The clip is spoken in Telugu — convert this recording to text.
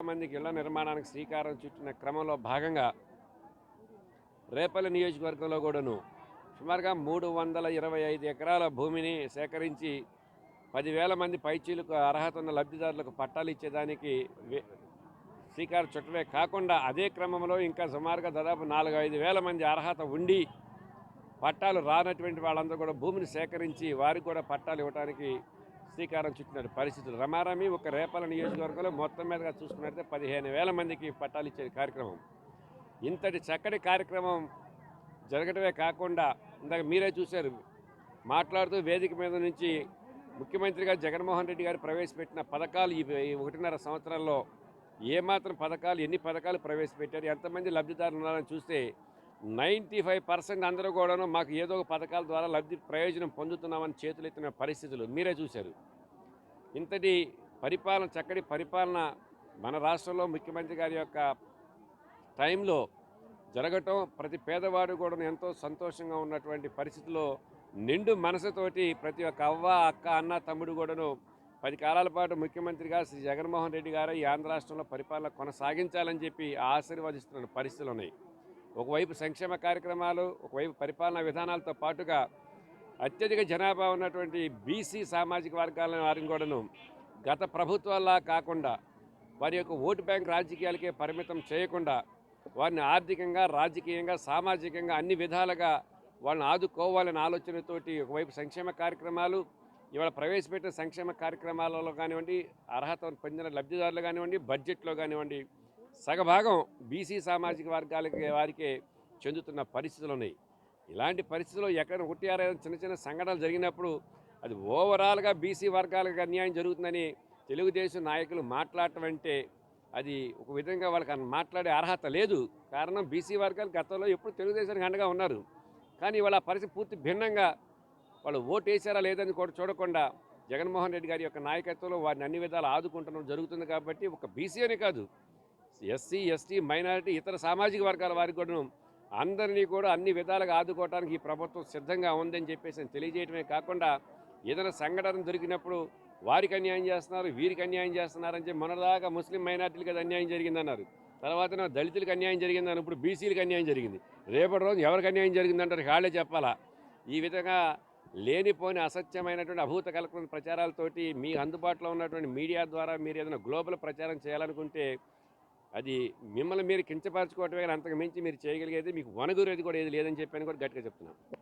మందికి ఇళ్ళ నిర్మాణానికి శ్రీకారం చుట్టిన క్రమంలో భాగంగా రేపల్లి నియోజకవర్గంలో కూడాను సుమారుగా మూడు వందల ఇరవై ఐదు ఎకరాల భూమిని సేకరించి పదివేల మంది పైచీలకు అర్హత ఉన్న లబ్ధిదారులకు పట్టాలు ఇచ్చేదానికి శ్రీకారం చుట్టమే కాకుండా అదే క్రమంలో ఇంకా సుమారుగా దాదాపు నాలుగు ఐదు వేల మంది అర్హత ఉండి పట్టాలు రానటువంటి వాళ్ళందరూ కూడా భూమిని సేకరించి వారికి కూడా పట్టాలు ఇవ్వడానికి శ్రీకారం చుట్టినారు పరిస్థితులు. రమారమి ఒక రేపల నియోజకవర్గంలో మొత్తం మీదగా చూసుకున్నట్లయితే పదిహేను వేల మందికి పట్టాలు ఇచ్చే కార్యక్రమం. ఇంతటి చక్కటి కార్యక్రమం జరగటమే కాకుండా ఇందాక మీరే చూశారు మాట్లాడుతూ వేదిక మీద నుంచి ముఖ్యమంత్రిగా జగన్మోహన్ రెడ్డి గారు ప్రవేశపెట్టిన పథకాలు ఈ ఒకటిన్నర సంవత్సరాల్లో ఏమాత్రం పథకాలు ఎన్ని పథకాలు ప్రవేశపెట్టారు ఎంతమంది లబ్ధిదారులు ఉన్నారని చూస్తే నైంటీ ఫైవ్ పర్సెంట్ అందరూ కూడాను మాకు ఏదో ఒక పథకాల ద్వారా లబ్ధి ప్రయోజనం పొందుతున్నామని చేతులెత్తిన పరిస్థితులు మీరే చూశారు. ఇంతటి పరిపాలన చక్కటి పరిపాలన మన రాష్ట్రంలో ముఖ్యమంత్రి గారి యొక్క టైంలో జరగటం ప్రతి పేదవాడు కూడా ఎంతో సంతోషంగా ఉన్నటువంటి పరిస్థితిలో నిండు మనసుతోటి ప్రతి ఒక్క అవ్వ అక్క అన్న తమ్ముడు కూడాను పది కాలాల పాటు ముఖ్యమంత్రిగా శ్రీ జగన్మోహన్ రెడ్డి గారు ఈ ఆంధ్ర రాష్ట్రంలో పరిపాలన కొనసాగించాలని చెప్పి ఆశీర్వదిస్తున్న పరిస్థితులు ఉన్నాయి. ఒకవైపు సంక్షేమ కార్యక్రమాలు ఒకవైపు పరిపాలనా విధానాలతో పాటుగా అత్యధిక జనాభా ఉన్నటువంటి బీసీ సామాజిక వర్గాలను వారిని కూడాను గత ప్రభుత్వాల్లా కాకుండా వారి యొక్క ఓటు బ్యాంక్ రాజకీయాలకే పరిమితం చేయకుండా వారిని ఆర్థికంగా రాజకీయంగా సామాజికంగా అన్ని విధాలుగా వాళ్ళని ఆదుకోవాలనే ఆలోచనతోటి ఒకవైపు సంక్షేమ కార్యక్రమాలు ఇవాళ ప్రవేశపెట్టిన సంక్షేమ కార్యక్రమాలలో కానివ్వండి అర్హత పొందిన లబ్ధిదారులు కానివ్వండి బడ్జెట్లో కానివ్వండి సగభాగం బీసీ సామాజిక వర్గాలకి వారికే చెందుతున్న పరిస్థితులు ఉన్నాయి ఇలాంటి పరిస్థితుల్లో ఎక్కడ ఒకటి ఆరైనా చిన్న చిన్న సంఘటనలు జరిగినప్పుడు అది ఓవరాల్గా బీసీ వర్గాలకు అన్యాయం జరుగుతుందని తెలుగుదేశం నాయకులు మాట్లాడటం అంటే అది ఒక విధంగా వాళ్ళకి మాట్లాడే అర్హత లేదు. కారణం బీసీ వర్గాలు గతంలో ఎప్పుడు తెలుగుదేశానికి అండగా ఉన్నారు. కానీ వాళ్ళ పరిస్థితి పూర్తి భిన్నంగా వాళ్ళు ఓటు వేసారా లేదని కూడా చూడకుండా జగన్మోహన్ రెడ్డి గారి యొక్క నాయకత్వంలో వారిని అన్ని విధాలు ఆదుకుంటడం జరుగుతుంది కాబట్టి ఒక బీసీ అని కాదు. ఎస్సీ ఎస్టీ మైనారిటీ ఇతర సామాజిక వర్గాల వారికి కూడా అందరినీ కూడా అన్ని విధాలుగా ఆదుకోవడానికి ఈ ప్రభుత్వం సిద్ధంగా ఉందని చెప్పేసి తెలియజేయటమే కాకుండా ఏదైనా సంఘటన దొరికినప్పుడు వారికి అన్యాయం చేస్తున్నారు వీరికి అన్యాయం చేస్తున్నారని చెప్పి మొన్నదాకా ముస్లిం మైనార్టీలకి అది అన్యాయం జరిగిందన్నారు. తర్వాత దళితులకు అన్యాయం జరిగిందని ఇప్పుడు బీసీలకు అన్యాయం జరిగింది. రేపటి రోజు ఎవరికి అన్యాయం జరిగిందంటారు వాళ్ళే చెప్పాలా? ఈ విధంగా లేనిపోని అసత్యమైనటువంటి అభూత కల్పన ప్రచారాలతోటి మీ అందుబాటులో ఉన్నటువంటి మీడియా ద్వారా మీరు ఏదైనా గ్లోబల్ ప్రచారం చేయాలనుకుంటే అది మిమ్మల్ని మీరు కించపరచుకోవటమే కానీ అంతకు మించి మీరు చేయగలిగేది మీకు వనగురేది కూడా ఏది లేదని చెప్పాను కూడా గట్టిగా చెప్తున్నాను